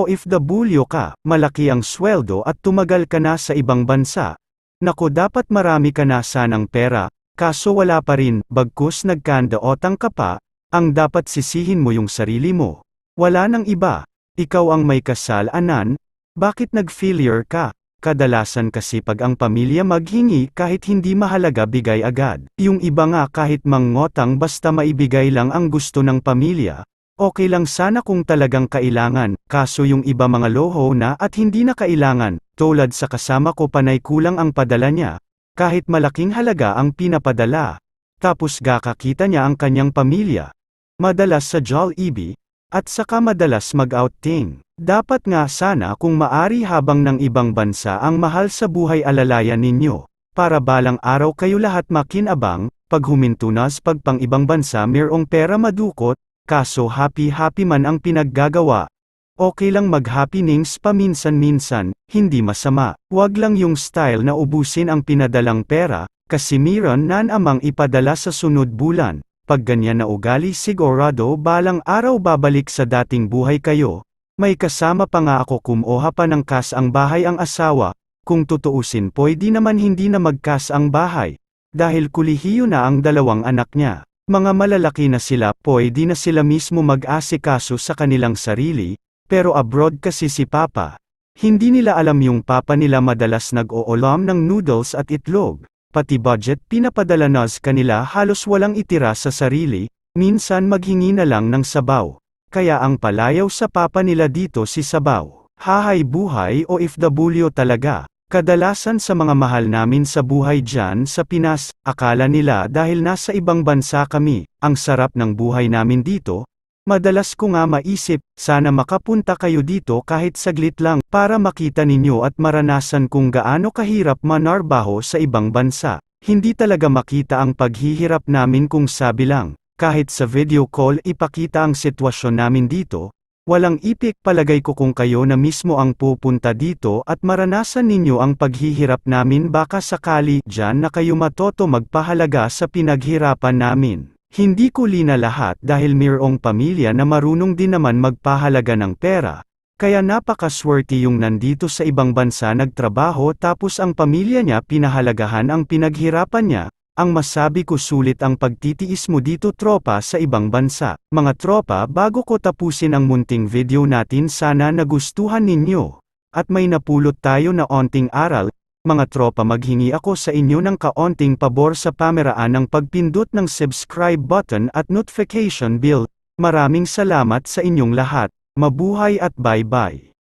O if the bulyo ka, malaki ang sweldo at tumagal ka na sa ibang bansa. Nako dapat marami ka na sanang pera, kaso wala pa rin, bagkus nagkandaotang ka pa, ang dapat sisihin mo yung sarili mo. Wala nang iba. Ikaw ang may kasalanan, bakit nag-failure ka? Kadalasan kasi pag ang pamilya maghingi kahit hindi mahalaga bigay agad. Yung iba nga kahit mangngotang basta maibigay lang ang gusto ng pamilya. Okay lang sana kung talagang kailangan, kaso yung iba mga loho na at hindi na kailangan, tulad sa kasama ko panay kulang ang padala niya. Kahit malaking halaga ang pinapadala. Tapos gakakita niya ang kanyang pamilya. Madalas sa Jollibee, at saka madalas mag-outing. Dapat nga sana kung maari habang ng ibang bansa ang mahal sa buhay alalayan ninyo. Para balang araw kayo lahat makinabang, pag humintunas pag pang ibang bansa mayroong pera madukot, kaso happy-happy man ang pinaggagawa. Okay lang mag-happenings paminsan-minsan, hindi masama. Huwag lang yung style na ubusin ang pinadalang pera, kasi miran nan amang ipadala sa sunod bulan. Pag ganyan na ugali sigurado balang araw babalik sa dating buhay kayo. May kasama pa nga ako kumuha pa ng kas ang bahay ang asawa, kung tutuusin pwede naman hindi na magkas ang bahay. Dahil kulihiyo na ang dalawang anak niya. Mga malalaki na sila, pwede na sila mismo mag-asikaso sa kanilang sarili, pero abroad kasi si Papa. Hindi nila alam yung Papa nila madalas nag-oolam ng noodles at itlog. Pati budget pinapadala nas kanila halos walang itira sa sarili, minsan maghingi na lang ng sabaw. Kaya ang palayaw sa papa nila dito si Sabaw. Hahay buhay o ifdabulyo talaga. Kadalasan sa mga mahal namin sa buhay dyan sa Pinas, akala nila dahil nasa ibang bansa kami, ang sarap ng buhay namin dito. Madalas ko nga maisip, sana makapunta kayo dito kahit saglit lang, para makita ninyo at maranasan kung gaano kahirap manarbaho sa ibang bansa. Hindi talaga makita ang paghihirap namin kung sabi lang, kahit sa video call ipakita ang sitwasyon namin dito, walang ipik palagay ko kung kayo na mismo ang pupunta dito at maranasan ninyo ang paghihirap namin baka sakali dyan na kayo matoto magpahalaga sa pinaghirapan namin. Hindi ko lina lahat dahil mayroong pamilya na marunong din naman magpahalaga ng pera, kaya napakaswerte yung nandito sa ibang bansa nagtrabaho tapos ang pamilya niya pinahalagahan ang pinaghirapan niya, ang masabi ko sulit ang pagtitiis mo dito tropa sa ibang bansa. Mga tropa bago ko tapusin ang munting video natin sana nagustuhan ninyo. At may napulot tayo na onting aral, mga tropa maghingi ako sa inyo ng kaonting pabor sa pameraan ng pagpindot ng subscribe button at notification bell. Maraming salamat sa inyong lahat. Mabuhay at bye-bye.